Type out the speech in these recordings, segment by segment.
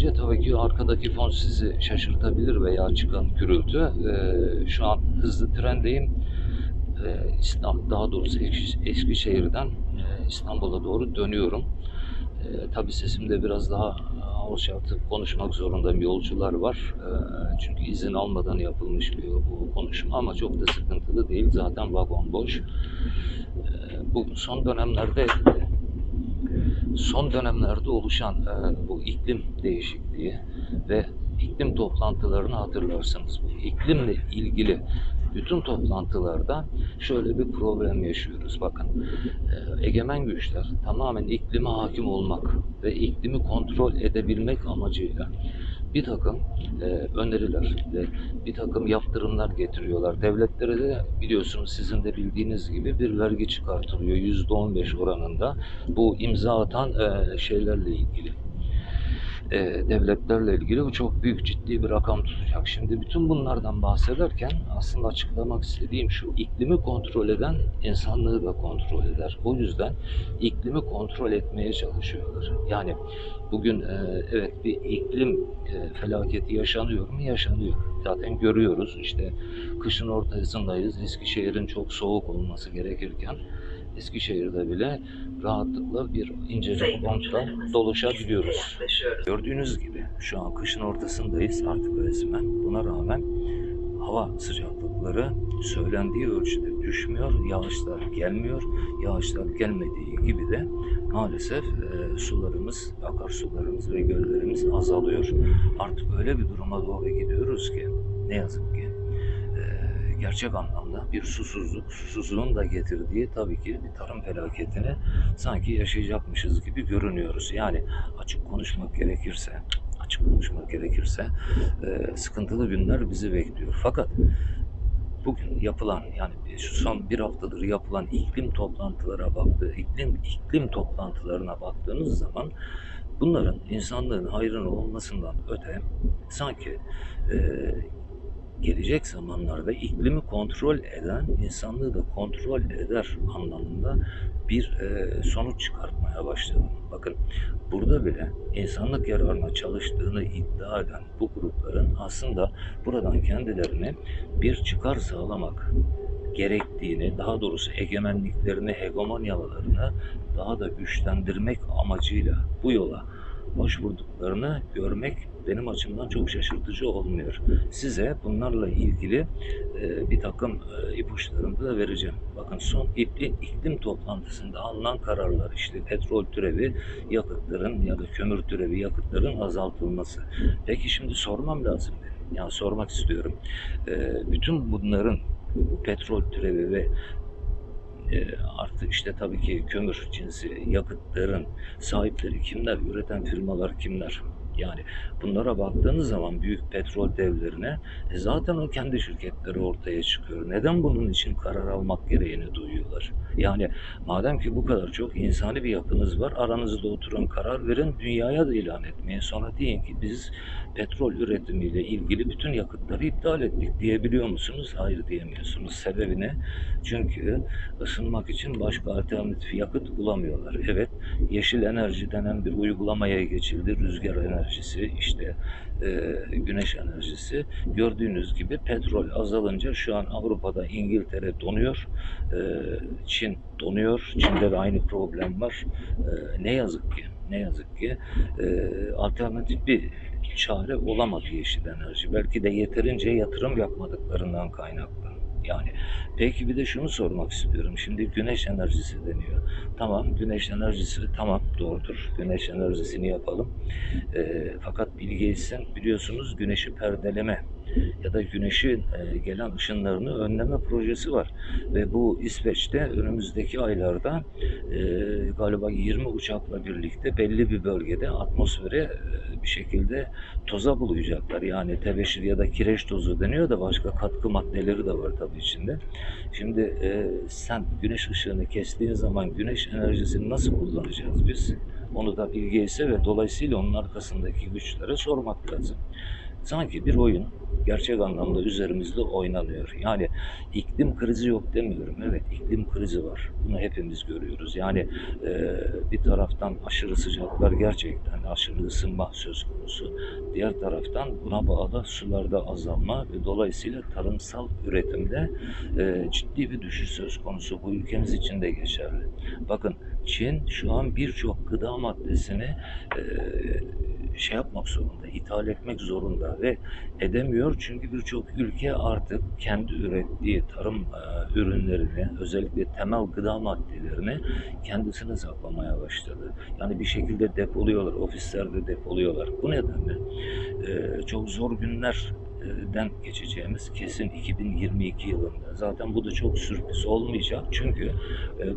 Önce tabii ki arkadaki fon sizi şaşırtabilir veya çıkan gürültü. Ee, şu an hızlı trendeyim. Ee, İstanbul, daha doğrusu Eski- Eskişehir'den e, İstanbul'a doğru dönüyorum. Ee, tabii sesimde biraz daha e, alçaltıp konuşmak zorundayım. Yolcular var. Ee, çünkü izin almadan yapılmış bir bu konuşma ama çok da sıkıntılı değil. Zaten vagon boş. Ee, bu son dönemlerde son dönemlerde oluşan e, bu iklim değişikliği ve iklim toplantılarını hatırlarsınız. Bu iklimle ilgili bütün toplantılarda şöyle bir problem yaşıyoruz. Bakın e, egemen güçler tamamen iklime hakim olmak ve iklimi kontrol edebilmek amacıyla bir takım e, öneriler ve bir takım yaptırımlar getiriyorlar. Devletlere de biliyorsunuz sizin de bildiğiniz gibi bir vergi çıkartılıyor %15 oranında. Bu imza atan e, şeylerle ilgili e, devletlerle ilgili bu çok büyük ciddi bir rakam tutacak. Şimdi bütün bunlardan bahsederken aslında açıklamak istediğim şu iklimi kontrol eden insanlığı da kontrol eder. O yüzden iklimi kontrol etmeye çalışıyorlar. Yani bugün e, evet bir iklim e, felaketi yaşanıyor mu? Yaşanıyor. Zaten görüyoruz işte kışın ortasındayız. Eskişehir'in çok soğuk olması gerekirken Eskişehir'de bile rahatlıkla bir incecik montla dolaşabiliyoruz. Gördüğünüz gibi şu an kışın ortasındayız artık resmen. Buna rağmen hava sıcaklıkları söylendiği ölçüde düşmüyor, yağışlar gelmiyor. Yağışlar gelmediği gibi de maalesef e, sularımız, akarsularımız ve göllerimiz azalıyor. Artık öyle bir duruma doğru gidiyoruz ki ne yazık ki gerçek anlamda bir susuzluk, susuzluğun da getirdiği tabii ki bir tarım felaketini sanki yaşayacakmışız gibi görünüyoruz. Yani açık konuşmak gerekirse, açık konuşmak gerekirse e, sıkıntılı günler bizi bekliyor. Fakat bugün yapılan yani şu son bir haftadır yapılan iklim toplantılara baktığı iklim iklim toplantılarına baktığınız zaman bunların insanlığın hayrına olmasından öte sanki e, gelecek zamanlarda iklimi kontrol eden insanlığı da kontrol eder anlamında bir e, sonuç çıkartmaya başladım. Bakın burada bile insanlık yararına çalıştığını iddia eden bu grupların aslında buradan kendilerine bir çıkar sağlamak gerektiğini, daha doğrusu egemenliklerini, hegemonyalarını daha da güçlendirmek amacıyla bu yola başvurduklarını görmek benim açımdan çok şaşırtıcı olmuyor. Size bunlarla ilgili e, bir takım e, ipuçlarını da vereceğim. Bakın son iklim, iklim toplantısında alınan kararlar işte petrol türevi yakıtların ya da kömür türevi yakıtların azaltılması. Peki şimdi sormam lazım. Yani sormak istiyorum. E, bütün bunların bu petrol türevi ve e, artı işte tabii ki kömür cinsi yakıtların sahipleri kimler, üreten firmalar kimler? Yani bunlara baktığınız zaman büyük petrol devlerine e, zaten o kendi şirketleri ortaya çıkıyor. Neden bunun için karar almak gereğini duyuyorlar? Yani madem ki bu kadar çok insani bir yapınız var, aranızda oturun karar verin, dünyaya da ilan etmeyin. Sonra deyin ki biz petrol üretimiyle ilgili bütün yakıtları iptal ettik diyebiliyor musunuz? Hayır diyemiyorsunuz. Sebebi ne? Çünkü ısınmak için başka alternatif yakıt bulamıyorlar. Evet, yeşil enerji denen bir uygulamaya geçildi. Rüzgar enerjisi, işte e, güneş enerjisi. Gördüğünüz gibi petrol azalınca şu an Avrupa'da İngiltere donuyor. E, Çin donuyor. Çin'de de aynı problem var. E, ne yazık ki ne yazık ki e, alternatif bir çare olamadı yeşil enerji. Belki de yeterince yatırım yapmadıklarından kaynaklı. Yani peki bir de şunu sormak istiyorum. Şimdi güneş enerjisi deniyor. Tamam güneş enerjisi tamam doğrudur. Güneş enerjisini yapalım. E, fakat Bill Gates'in biliyorsunuz güneşi perdeleme ya da güneşin e, gelen ışınlarını önleme projesi var. Ve bu İsveç'te önümüzdeki aylarda e, galiba 20 uçakla birlikte belli bir bölgede atmosfere e, bir şekilde toza bulacaklar. Yani tebeşir ya da kireç tozu deniyor da başka katkı maddeleri de var tabii içinde. Şimdi e, sen güneş ışığını kestiğin zaman güneş enerjisini nasıl kullanacağız biz? Onu da Bill Gates'e ve dolayısıyla onun arkasındaki güçlere sormak lazım. Sanki bir oyun gerçek anlamda üzerimizde oynanıyor. Yani iklim krizi yok demiyorum. Evet iklim krizi var. Bunu hepimiz görüyoruz. Yani e, bir taraftan aşırı sıcaklar gerçekten aşırı ısınma söz konusu. Diğer taraftan buna bağlı sularda azalma ve dolayısıyla tarımsal üretimde e, ciddi bir düşüş söz konusu. Bu ülkemiz için de geçerli. Bakın Çin şu an birçok gıda maddesini e, şey yapmak zorunda, ithal etmek zorunda ve edemiyor çünkü birçok ülke artık kendi ürettiği tarım e, ürünlerini, özellikle temel gıda maddelerini kendisine saklamaya başladı. Yani bir şekilde depoluyorlar, ofislerde depoluyorlar. Bu nedenle e, çok zor günler den geçeceğimiz kesin 2022 yılında. Zaten bu da çok sürpriz olmayacak. Çünkü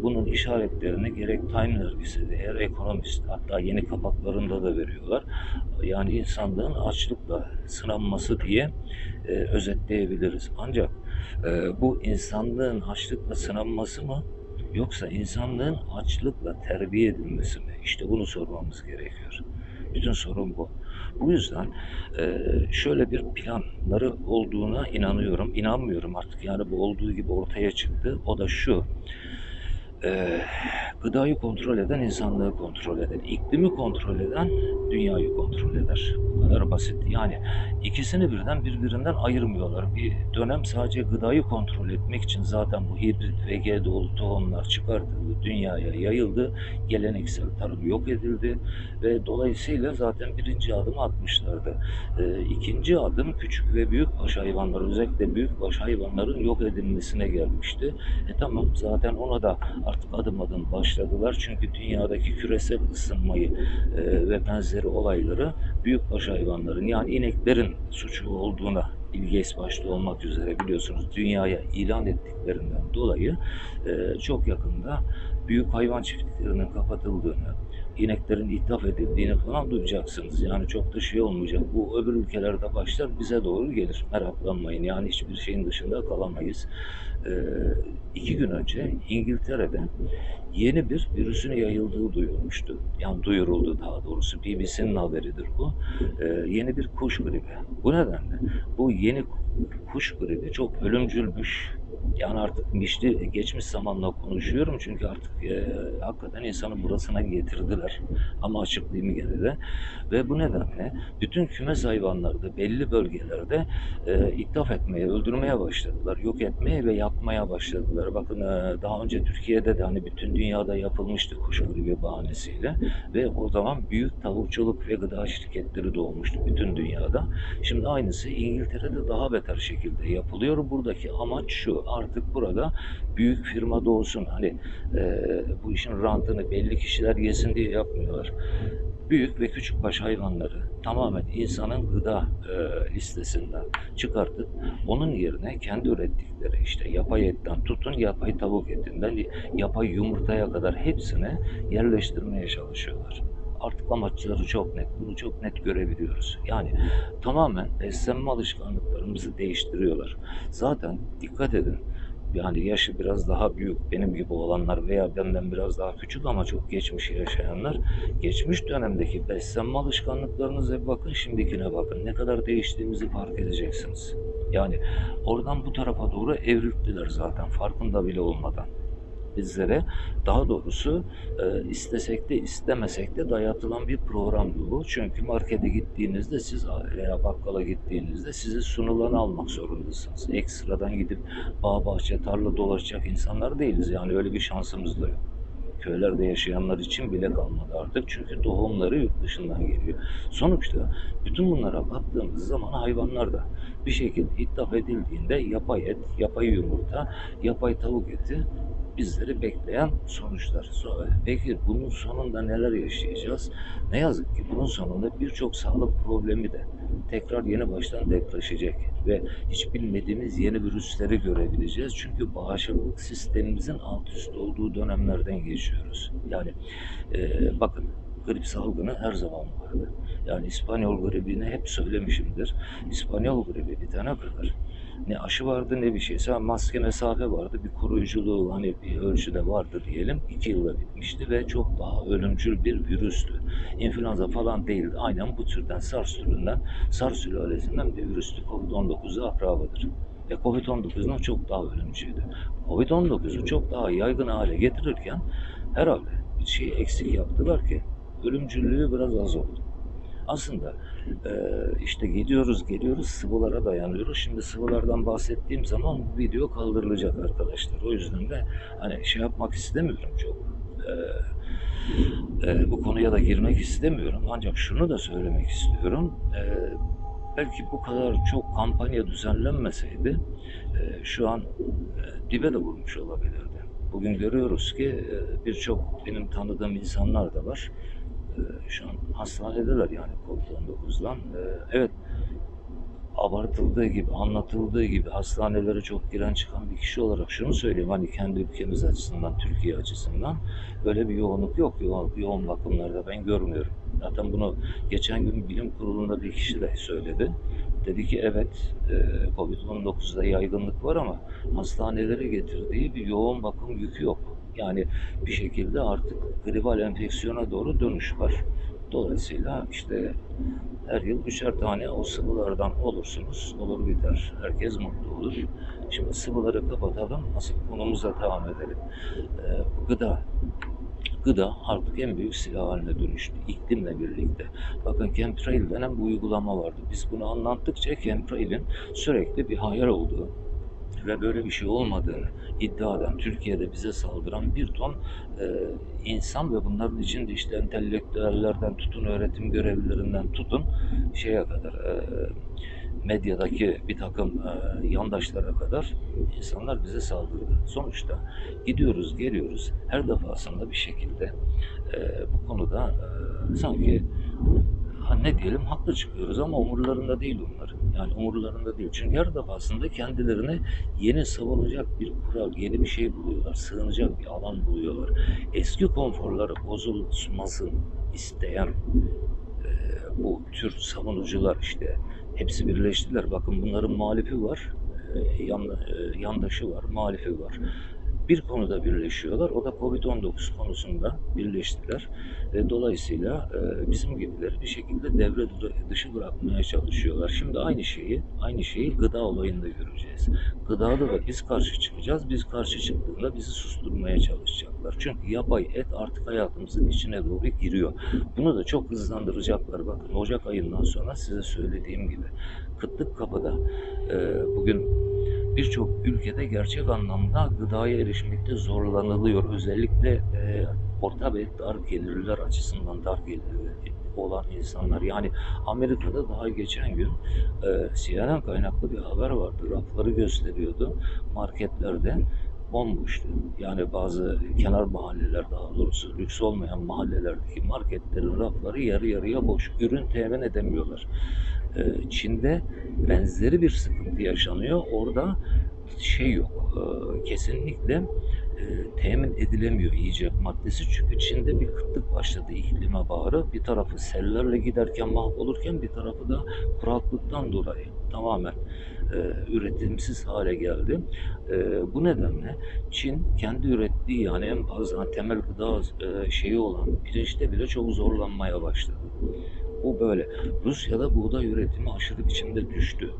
bunun işaretlerini gerek Time dergisi değer ekonomist hatta yeni kapaklarında da veriyorlar. Yani insanlığın açlıkla sınanması diye özetleyebiliriz. Ancak bu insanlığın açlıkla sınanması mı yoksa insanlığın açlıkla terbiye edilmesi mi? İşte bunu sormamız gerekiyor. Bütün sorun bu. Bu yüzden e, şöyle bir planları olduğuna inanıyorum. İnanmıyorum artık yani bu olduğu gibi ortaya çıktı. O da şu. E, gıdayı kontrol eden insanlığı kontrol eder. İklimi kontrol eden dünyayı kontrol eder. Bu kadar basit. Yani ikisini birden birbirinden ayırmıyorlar. Bir dönem sadece gıdayı kontrol etmek için zaten bu hibrit ve GDO'lu tohumlar çıkartıldı, dünyaya yayıldı. Geleneksel tarım yok edildi ve dolayısıyla zaten birinci adımı atmışlardı. E, ikinci adım küçük ve büyük baş hayvanlar, özellikle büyük baş hayvanların yok edilmesine gelmişti. E tamam zaten ona da artık adım adım başladılar. Çünkü dünyadaki küresel ısınmayı e, ve benzeri olayları büyük baş hayvanların yani ineklerin suçu olduğuna Gates başta olmak üzere biliyorsunuz dünyaya ilan ettiklerinden dolayı e, çok yakında büyük hayvan çiftliklerinin kapatıldığını, ineklerin ithaf edildiğini falan duyacaksınız. Yani çok da şey olmayacak. Bu öbür ülkelerde başlar bize doğru gelir. Meraklanmayın. Yani hiçbir şeyin dışında kalamayız. Ee, iki gün önce İngiltere'de yeni bir virüsün yayıldığı duyulmuştu. Yani duyuruldu daha doğrusu. BBC'nin haberidir bu. Ee, yeni bir kuş gribi. Bu nedenle bu yeni kuş gribi çok ölümcülmüş yani artık mişli geçmiş zamanla konuşuyorum çünkü artık e, hakikaten insanı burasına getirdiler. Ama açıklayayım gene de. Ve bu nedenle bütün kümes hayvanları da belli bölgelerde e, ithaf etmeye, öldürmeye başladılar. Yok etmeye ve yakmaya başladılar. Bakın e, daha önce Türkiye'de de hani bütün dünyada yapılmıştı kuş gribi bahanesiyle. Ve o zaman büyük tavukçuluk ve gıda şirketleri doğmuştu bütün dünyada. Şimdi aynısı İngiltere'de daha beter şekilde yapılıyor. Buradaki amaç şu artık burada büyük firma doğsun. Hani e, bu işin rantını belli kişiler yesin diye yapmıyorlar. Büyük ve küçük baş hayvanları tamamen insanın gıda e, listesinden çıkartıp onun yerine kendi ürettikleri işte yapay etten tutun yapay tavuk etinden yapay yumurtaya kadar hepsini yerleştirmeye çalışıyorlar artık amaçları çok net. Bunu çok net görebiliyoruz. Yani tamamen beslenme alışkanlıklarımızı değiştiriyorlar. Zaten dikkat edin yani yaşı biraz daha büyük benim gibi olanlar veya benden biraz daha küçük ama çok geçmiş yaşayanlar geçmiş dönemdeki beslenme alışkanlıklarınıza bakın şimdikine bakın ne kadar değiştiğimizi fark edeceksiniz. Yani oradan bu tarafa doğru evrildiler zaten farkında bile olmadan bizlere daha doğrusu e, istesek de istemesek de dayatılan bir programdı bu. Çünkü markete gittiğinizde siz veya bakkala gittiğinizde size sunulanı almak zorundasınız. Ekstradan gidip bağ bahçe tarla dolaşacak insanlar değiliz. Yani öyle bir şansımız da yok köylerde yaşayanlar için bile kalmadı artık. Çünkü tohumları yurt dışından geliyor. Sonuçta bütün bunlara baktığımız zaman hayvanlar da bir şekilde ithaf edildiğinde yapay et, yapay yumurta, yapay tavuk eti bizleri bekleyen sonuçlar. So- Peki bunun sonunda neler yaşayacağız? Ne yazık ki bunun sonunda birçok sağlık problemi de tekrar yeni baştan depreşecek ve hiç bilmediğimiz yeni virüsleri görebileceğiz. Çünkü bağışıklık sistemimizin alt üst olduğu dönemlerden geçiyoruz. Yani e, bakın grip salgını her zaman vardı. Yani İspanyol gribini hep söylemişimdir. İspanyol gribi bitene kadar ne aşı vardı ne bir şey. Sen maske mesafe vardı. Bir koruyuculuğu hani bir ölçüde vardı diyelim. iki yılda bitmişti ve çok daha ölümcül bir virüstü. İnfluenza falan değildi. Aynen bu türden SARS türünden, SARS sülalesinden bir virüstü. Covid-19'a akrabadır. Ve Covid-19'dan çok daha ölümcüydü. Covid-19'u çok daha yaygın hale getirirken herhalde bir şey eksik yaptılar ki ölümcüllüğü biraz az oldu. Aslında e, işte gidiyoruz geliyoruz sıvılara dayanıyoruz. Şimdi sıvılardan bahsettiğim zaman bu video kaldırılacak arkadaşlar. O yüzden de hani şey yapmak istemiyorum çok. E, e, bu konuya da girmek istemiyorum. Ancak şunu da söylemek istiyorum. E, belki bu kadar çok kampanya düzenlenmeseydi e, şu an e, dibe de vurmuş olabilirdi. Bugün görüyoruz ki e, birçok benim tanıdığım insanlar da var. E, şu an hastanedeler yani Covid-19'dan. E, evet abartıldığı gibi, anlatıldığı gibi hastanelere çok giren çıkan bir kişi olarak şunu söyleyeyim. Hani kendi ülkemiz açısından, Türkiye açısından böyle bir yoğunluk yok. Yoğun, yoğun bakımlarda ben görmüyorum. Zaten bunu geçen gün bilim kurulunda bir kişi de söyledi. Dedi ki evet e, Covid-19'da yaygınlık var ama hastanelere getirdiği bir yoğun bakım yükü yok. Yani bir şekilde artık gribal enfeksiyona doğru dönüş var. Dolayısıyla işte her yıl üçer tane o sıvılardan olursunuz. Olur biter. Herkes mutlu olur. Şimdi sıvıları kapatalım. Asıl konumuza devam edelim. Ee, gıda. Gıda artık en büyük silah haline dönüştü. iklimle birlikte. Bakın chemtrail denen bir uygulama vardı. Biz bunu anlattıkça chemtrail'in sürekli bir hayal olduğu, ve böyle bir şey olmadığını iddia eden, Türkiye'de bize saldıran bir ton e, insan ve bunların içinde işte entelektüellerden tutun, öğretim görevlilerinden tutun şeye kadar e, medyadaki bir takım e, yandaşlara kadar insanlar bize saldırdı. Sonuçta gidiyoruz, geliyoruz. Her defasında bir şekilde e, bu konuda e, sanki ha ne diyelim haklı çıkıyoruz ama umurlarında değil onların. Yani umurlarında değil. Çünkü her defasında kendilerine yeni savunacak bir kural, yeni bir şey buluyorlar. Sığınacak bir alan buluyorlar. Eski konforları bozulmasın isteyen e, bu tür savunucular işte hepsi birleştiler. Bakın bunların muhalifi var, e, yan, e, yandaşı var, muhalifi var bir konuda birleşiyorlar. O da Covid-19 konusunda birleştiler. Dolayısıyla e, bizim gibileri bir şekilde devre dışı bırakmaya çalışıyorlar. Şimdi aynı şeyi, aynı şeyi gıda olayında göreceğiz. Gıdada da biz karşı çıkacağız. Biz karşı çıktığında bizi susturmaya çalışacaklar. Çünkü yapay et artık hayatımızın içine doğru giriyor. Bunu da çok hızlandıracaklar. Bakın Ocak ayından sonra size söylediğim gibi kıtlık kapıda. E, bugün birçok ülkede gerçek anlamda gıdaya erişmekte zorlanılıyor. Özellikle e, orta ve dar gelirliler açısından dar gelirli olan insanlar. Yani Amerika'da daha geçen gün e, CNN kaynaklı bir haber vardı. Rafları gösteriyordu marketlerde bomboştu. Yani bazı kenar mahalleler daha doğrusu lüks olmayan mahallelerdeki marketlerin rafları yarı yarıya boş. Ürün temin edemiyorlar. Ee, Çin'de benzeri bir sıkıntı yaşanıyor. Orada şey yok. e, Kesinlikle e, temin edilemiyor yiyecek maddesi. Çünkü Çin'de bir kıtlık başladı iklime bağırı. Bir tarafı sellerle giderken mahvolurken bir tarafı da kuraklıktan dolayı tamamen e, üretimsiz hale geldi. E, bu nedenle Çin kendi ürettiği yani en fazla temel gıda e, şeyi olan pirinçte bile çok zorlanmaya başladı. Bu böyle. Rusya'da buğday üretimi aşırı biçimde düştü.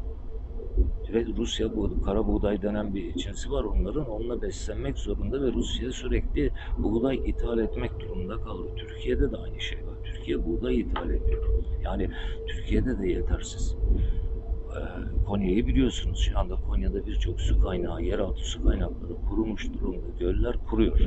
Ve Rusya bu kara buğday denen bir cinsi var onların. Onunla beslenmek zorunda ve Rusya sürekli buğday ithal etmek durumunda kaldı. Türkiye'de de aynı şey var. Türkiye buğday ithal ediyor. Yani Türkiye'de de yetersiz. Ee, Konya'yı biliyorsunuz. Şu anda Konya'da birçok su kaynağı, yeraltı su kaynakları kurumuş durumda. Göller kuruyor.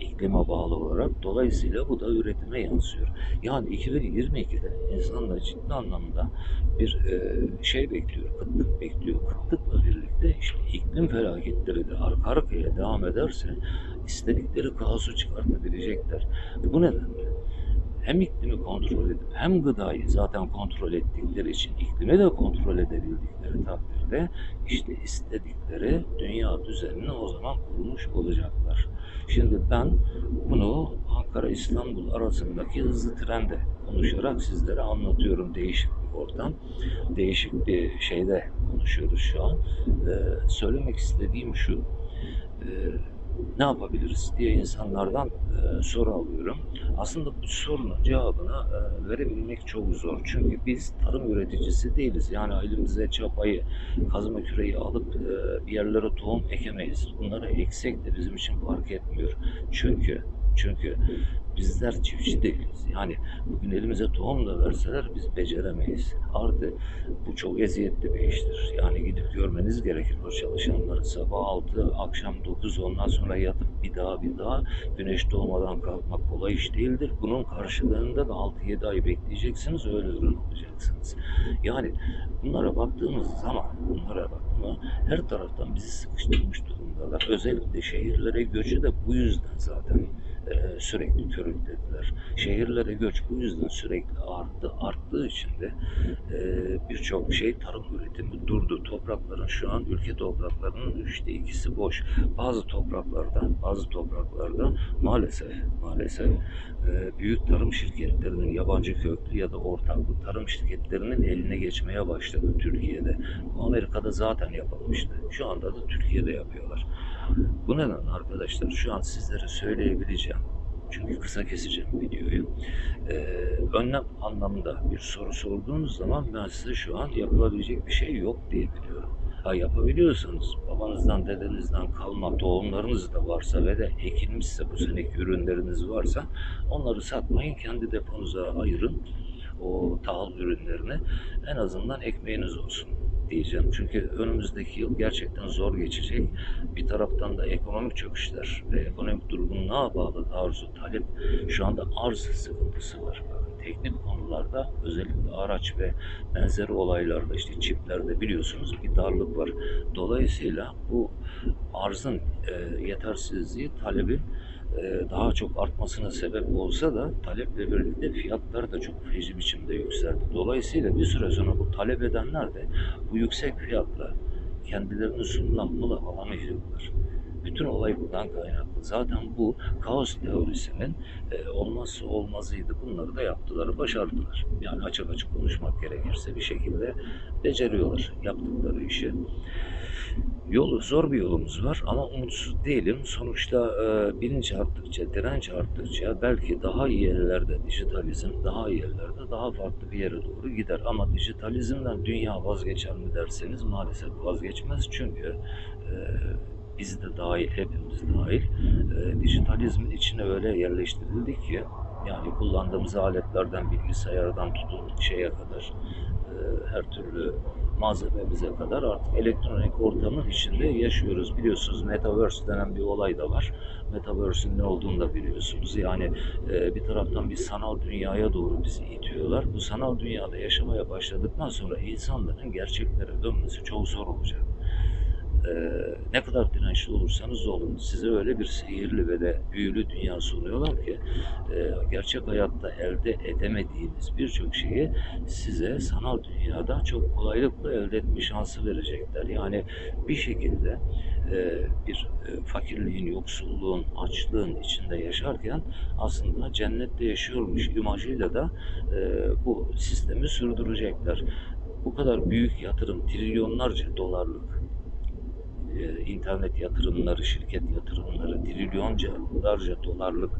İklime bağlı olarak. Dolayısıyla bu da üretime yansıyor. Yani 2022'de insanlar ciddi anlamda bir e, şey bekliyor, kıtlık bekliyor. Kıtlıkla birlikte işte iklim felaketleri de arka arkaya devam ederse istedikleri kaosu çıkartabilecekler. Bu nedenle hem iklimi kontrol edip hem gıdayı zaten kontrol ettikleri için iklimi de kontrol edebildikleri takdirde işte istedikleri dünya düzenini o zaman kurmuş olacaklar. Şimdi ben bunu Ankara İstanbul arasındaki hızlı trende konuşarak sizlere anlatıyorum değişik bir ortam. Değişik bir şeyde konuşuyoruz şu an. Ee, söylemek istediğim şu. Ee, ne yapabiliriz diye insanlardan e, soru alıyorum. Aslında bu sorunun cevabını e, verebilmek çok zor. Çünkü biz tarım üreticisi değiliz. Yani elimize çapayı, kazma küreği alıp e, bir yerlere tohum ekemeyiz. Bunları eksek de bizim için fark etmiyor. Çünkü çünkü bizler çiftçi değiliz. Yani bugün elimize tohum da verseler biz beceremeyiz. Artı bu çok eziyetli bir iştir. Yani gidip görmeniz gerekir o çalışanları. Sabah 6, akşam 9 ondan sonra yatıp bir daha bir daha güneş doğmadan kalkmak kolay iş değildir. Bunun karşılığında da 6-7 ay bekleyeceksiniz öyle ürün alacaksınız. Yani bunlara baktığımız zaman bunlara baktığımız her taraftan bizi sıkıştırmış durumdalar. Özellikle şehirlere göçü de bu yüzden zaten e, sürekli körüklediler. Şehirlere göç bu yüzden sürekli arttı. Arttığı için de e, birçok şey tarım üretimi durdu. Toprakların şu an ülke topraklarının üçte ikisi boş. Bazı topraklarda, bazı topraklarda maalesef maalesef e, büyük tarım şirketlerinin yabancı köklü ya da ortaklı tarım şirketlerinin eline geçmeye başladı Türkiye'de. Amerika'da zaten yapılmıştı. Şu anda da Türkiye'de yapıyorlar. Bu nedenle arkadaşlar şu an sizlere söyleyebileceğim çünkü kısa keseceğim videoyu. Ee, önlem anlamında bir soru sorduğunuz zaman ben size şu an yapılabilecek bir şey yok diye biliyorum. Ha yapabiliyorsanız babanızdan dedenizden kalma tohumlarınız da varsa ve de ekilmişse bu seneki ürünleriniz varsa onları satmayın kendi deponuza ayırın o tahıl ürünlerini en azından ekmeğiniz olsun diyeceğim. Çünkü önümüzdeki yıl gerçekten zor geçecek. Bir taraftan da ekonomik çöküşler ve ekonomik durgunluğa bağlı arzu talep şu anda arz sıkıntısı var. Teknik konularda özellikle araç ve benzeri olaylarda işte çiplerde biliyorsunuz bir darlık var. Dolayısıyla bu arzın e, yetersizliği talebin daha çok artmasına sebep olsa da taleple birlikte fiyatlar da çok feci biçimde yükseldi. Dolayısıyla bir süre sonra bu talep edenler de bu yüksek fiyatla kendilerine sunulan malı alamayacaklar. Bütün olay buradan kaynaklı. Zaten bu kaos teorisinin e, olmazsa olmazıydı. Bunları da yaptılar, başardılar. Yani açık açık konuşmak gerekirse bir şekilde beceriyorlar yaptıkları işi. Yolu zor bir yolumuz var ama umutsuz değilim. Sonuçta e, bilinç arttıkça, direnç arttıkça belki daha iyi yerlerde dijitalizm, daha iyi yerlerde daha farklı bir yere doğru gider. Ama dijitalizmden dünya vazgeçer mi derseniz maalesef vazgeçmez. Çünkü e, biz de dahil, hepimiz dahil e, dijitalizmin içine öyle yerleştirildik ki yani kullandığımız aletlerden, bilgisayardan tutun şeye kadar e, her türlü malzememize kadar artık elektronik ortamın içinde yaşıyoruz. Biliyorsunuz Metaverse denen bir olay da var. Metaverse'ün ne olduğunu da biliyorsunuz. Yani e, bir taraftan bir sanal dünyaya doğru bizi itiyorlar. Bu sanal dünyada yaşamaya başladıktan sonra insanların gerçeklere dönmesi çok zor olacak. Ee, ne kadar dirençli olursanız olun size öyle bir sihirli ve de büyülü dünya sunuyorlar ki e, gerçek hayatta elde edemediğiniz birçok şeyi size sanal dünyada çok kolaylıkla elde etme şansı verecekler. Yani bir şekilde e, bir e, fakirliğin, yoksulluğun, açlığın içinde yaşarken aslında cennette yaşıyormuş imajıyla da e, bu sistemi sürdürecekler. Bu kadar büyük yatırım, trilyonlarca dolarlık e, internet yatırımları, şirket yatırımları, trilyonlarca dolarlık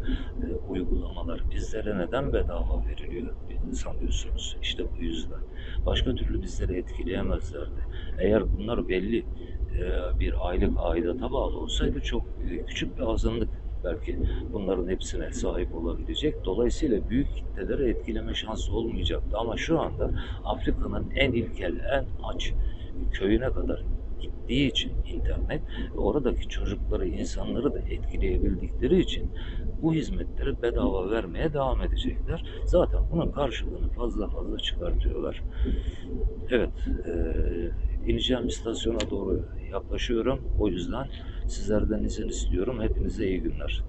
e, uygulamalar bizlere neden bedava veriliyor sanıyorsunuz? İşte bu yüzden. Başka türlü bizleri etkileyemezlerdi. Eğer bunlar belli e, bir aylık aidata bağlı olsaydı çok e, küçük bir azınlık belki bunların hepsine sahip olabilecek. Dolayısıyla büyük kitleleri etkileme şansı olmayacaktı. Ama şu anda Afrika'nın en ilkel, en aç köyüne kadar gittiği için internet ve oradaki çocukları, insanları da etkileyebildikleri için bu hizmetleri bedava vermeye devam edecekler. Zaten bunun karşılığını fazla fazla çıkartıyorlar. Evet, eee ineceğim istasyona doğru yaklaşıyorum. O yüzden sizlerden izin istiyorum. Hepinize iyi günler.